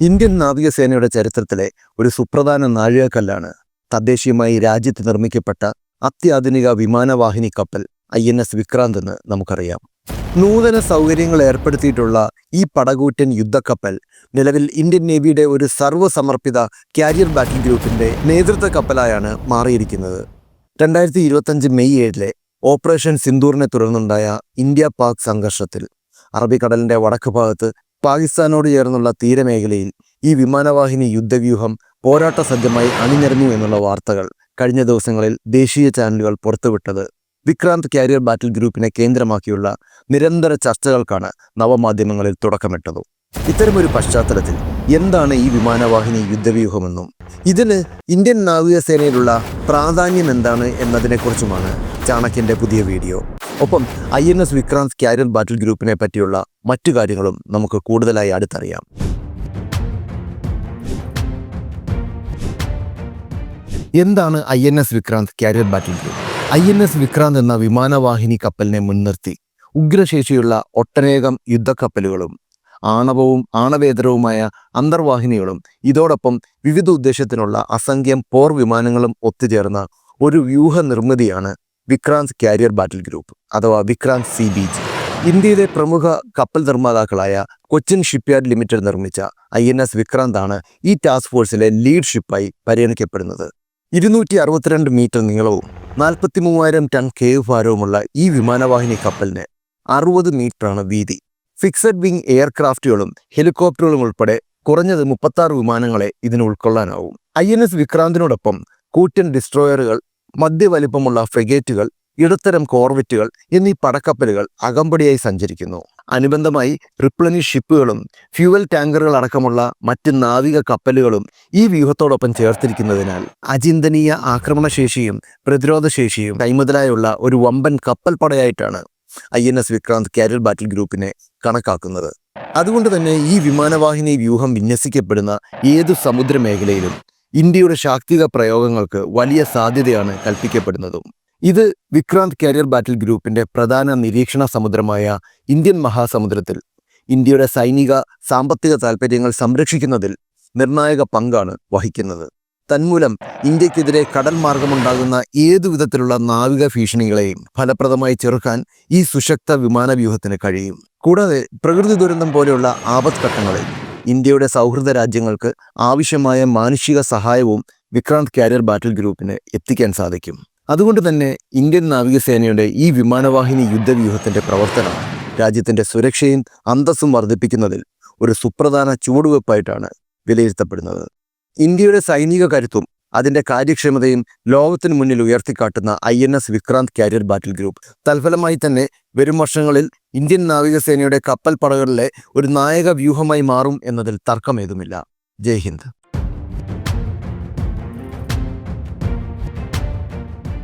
Indian നാവികസേനയുടെ ചരിത്രത്തിലെ ഒരു സുപ്രധാന നാഴികക്കല്ലാണ് തദ്ദേശീയമായി രാജ്യത്ത് നിർമ്മിക്കപ്പെട്ട അത്യാധുനിക വിമാനവാഹിനി കപ്പൽ ഐ എൻ എസ് വിക്രാന്ത് എന്ന് നമുക്കറിയാം. നൂതന സൗകര്യങ്ങൾ ഏർപ്പെടുത്തിയിട്ടുള്ള ഈ പടകൂറ്റൻ യുദ്ധക്കപ്പൽ നിലവിൽ ഇന്ത്യൻ നേവിയുടെ ഒരു സർവസമർപ്പിത കാരിയർ ബാറ്റിൽ ഗ്രൂപ്പിന്റെ നേതൃത്വ കപ്പലായാണ് മാറിയിരിക്കുന്നത്. രണ്ടായിരത്തി ഇരുപത്തഞ്ച് മെയ് ഏഴിലെ ഓപ്പറേഷൻ സിന്ദൂറിനെ തുടർന്നുണ്ടായ ഇന്ത്യ പാക് സംഘർഷത്തിൽ അറബിക്കടലിന്റെ വടക്ക് ഭാഗത്ത് പാകിസ്ഥാനോട് ചേർന്നുള്ള തീരമേഖലയിൽ ഈ വിമാനവാഹിനി യുദ്ധവ്യൂഹം പോരാട്ട സജ്ജമായി അണിനിരന്നു എന്നുള്ള വാർത്തകൾ കഴിഞ്ഞ ദിവസങ്ങളിൽ ദേശീയ ചാനലുകൾ പുറത്തുവിട്ടത്. വിക്രാന്ത് കാരിയർ ബാറ്റിൽ ഗ്രൂപ്പിനെ കേന്ദ്രമാക്കിയുള്ള നിരന്തര ചർച്ചകൾക്കാണ് നവമാധ്യമങ്ങളിൽ തുടക്കമിട്ടത്. ഇത്തരമൊരു പശ്ചാത്തലത്തിൽ എന്താണ് ഈ വിമാനവാഹിനി യുദ്ധവ്യൂഹമെന്നും ഇതിന് ഇന്ത്യൻ നാവികസേനയിലുള്ള പ്രാധാന്യം എന്താണ് എന്നതിനെക്കുറിച്ചുമാണ് ചാണക്യന്റെ പുതിയ വീഡിയോ. ഒപ്പം I N S Vikrant carrier battle ഗ്രൂപ്പിനെ പറ്റിയുള്ള മറ്റു കാര്യങ്ങളും നമുക്ക് കൂടുതലായി അടുത്തറിയാം. എന്താണ് I N S Vikrant carrier battle group? I N S Vikrant എന്ന വിമാനവാഹിനി കപ്പലിനെ മുൻനിർത്തി ഉഗ്രശേഷിയുള്ള ഒട്ടനേകം യുദ്ധക്കപ്പലുകളും ആണവവും ആണവേതരവുമായ അന്തർവാഹിനികളും ഇതോടൊപ്പം വിവിധ ഉദ്ദേശത്തിനുള്ള അസംഖ്യം പോർ വിമാനങ്ങളും ഒത്തുചേർന്ന ഒരു വ്യൂഹ നിർമ്മിതിയാണ് വിക്രാന്ത് കാരിയർ ബാറ്റിൽ ഗ്രൂപ്പ് അഥവാ വിക്രാന്ത് സി ബി ജി. ഇന്ത്യയിലെ പ്രമുഖ കപ്പൽ നിർമ്മാതാക്കളായ കൊച്ചിൻ ഷിപ്പ്യാർഡ് ലിമിറ്റഡ് നിർമ്മിച്ച ഐ എൻ എസ് വിക്രാന്ത് ആണ് ഈ ടാസ്ക് ഫോഴ്സിലെ ലീഡ് ഷിപ്പായി പരിഗണിക്കപ്പെടുന്നത്. ഇരുന്നൂറ്റി അറുപത്തിരണ്ട് മീറ്റർ നീളവും നാൽപ്പത്തി മൂവായിരം ടൺ കേവ് ഭാരവുമുള്ള ഈ വിമാനവാഹിനി കപ്പലിന് അറുപത് മീറ്ററാണ് വീതി. ഫിക്സഡ് വിംഗ് എയർക്രാഫ്റ്റുകളും ഹെലികോപ്റ്ററുകളും ഉൾപ്പെടെ കുറഞ്ഞത് മുപ്പത്താറ് വിമാനങ്ങളെ ഇതിന് ഉൾക്കൊള്ളാനാവും. ഐ എൻ എസ് വിക്രാന്തിനോടൊപ്പം കൂറ്റൻ ഡിസ്ട്രോയറുകൾ മധ്യവലിപ്പമുള്ള ഫ്രിഗേറ്റുകൾ ഇടത്തരം കോർവെറ്റുകൾ എന്നീ പടക്കപ്പലുകൾ അകമ്പടിയായി സഞ്ചരിക്കുന്നു. അനുബന്ധമായി റിപ്ലനി ഷിപ്പുകളും ഫ്യൂവൽ ടാങ്കറുകൾ അടക്കമുള്ള മറ്റ് നാവിക കപ്പലുകളും ഈ വ്യൂഹത്തോടൊപ്പം ചേർത്തിരിക്കുന്നതിനാൽ അചിന്തനീയ ആക്രമണശേഷിയും പ്രതിരോധശേഷിയും കൈമുതലായുള്ള ഒരു വമ്പൻ കപ്പൽ പടയായിട്ടാണ് I N S Vikrant carrier battle ഗ്രൂപ്പിനെ കണക്കാക്കുന്നത്. അതുകൊണ്ട് തന്നെ ഈ വിമാനവാഹിനി വ്യൂഹം വിന്യസിക്കപ്പെടുന്ന ഏതു സമുദ്രമേഖലയിലും ഇന്ത്യയുടെ ശാക്തിക പ്രയോഗങ്ങൾക്ക് വലിയ സാധ്യതയാണ് കൽപ്പിക്കപ്പെടുന്നതും. ഇത് വിക്രാന്ത് കാരിയർ ബാറ്റിൽ ഗ്രൂപ്പിന്റെ പ്രധാന നിരീക്ഷണ സമുദ്രമായ ഇന്ത്യൻ മഹാസമുദ്രത്തിൽ ഇന്ത്യയുടെ സൈനിക സാമ്പത്തിക താൽപ്പര്യങ്ങൾ സംരക്ഷിക്കുന്നതിൽ നിർണായക പങ്കാണ് വഹിക്കുന്നത്. തന്മൂലം ഇന്ത്യക്കെതിരെ കടൽ മാർഗമുണ്ടാകുന്ന ഏതു വിധത്തിലുള്ള നാവിക ഭീഷണികളെയും ഫലപ്രദമായി ചെറുക്കാൻ ഈ സുശക്ത വിമാന വ്യൂഹത്തിന് കഴിയും. കൂടാതെ പ്രകൃതി ദുരന്തം പോലെയുള്ള ആപത്ഘട്ടങ്ങളിൽ ഇന്ത്യയുടെ സൗഹൃദ രാജ്യങ്ങൾക്ക് ആവശ്യമായ മാനുഷിക സഹായവും വിക്രാന്ത് കാരിയർ ബാറ്റിൽ ഗ്രൂപ്പിന് എത്തിക്കാൻ സാധിക്കും. അതുകൊണ്ട് തന്നെ ഇന്ത്യൻ നാവികസേനയുടെ ഈ വിമാനവാഹിനി യുദ്ധവ്യൂഹത്തിന്റെ പ്രവർത്തനം രാജ്യത്തിന്റെ സുരക്ഷയും അന്തസ്സും വർദ്ധിപ്പിക്കുന്നതിൽ ഒരു സുപ്രധാന ചുവടുവെപ്പായിട്ടാണ് വിലയിരുത്തപ്പെടുന്നത്. ഇന്ത്യയുടെ സൈനിക കരുത്തും അതിന്റെ കാര്യക്ഷമതയും ലോകത്തിന് മുന്നിൽ ഉയർത്തിക്കാട്ടുന്ന I N S Vikrant carrier battle group. തൽഫലമായി തന്നെ വരും വർഷങ്ങളിൽ ഇന്ത്യൻ നാവികസേനയുടെ കപ്പൽ പടകളിലെ ഒരു നായക വ്യൂഹമായി മാറും എന്നതിൽ തർക്കമേതുമില്ല. ജയ് ഹിന്ദ്.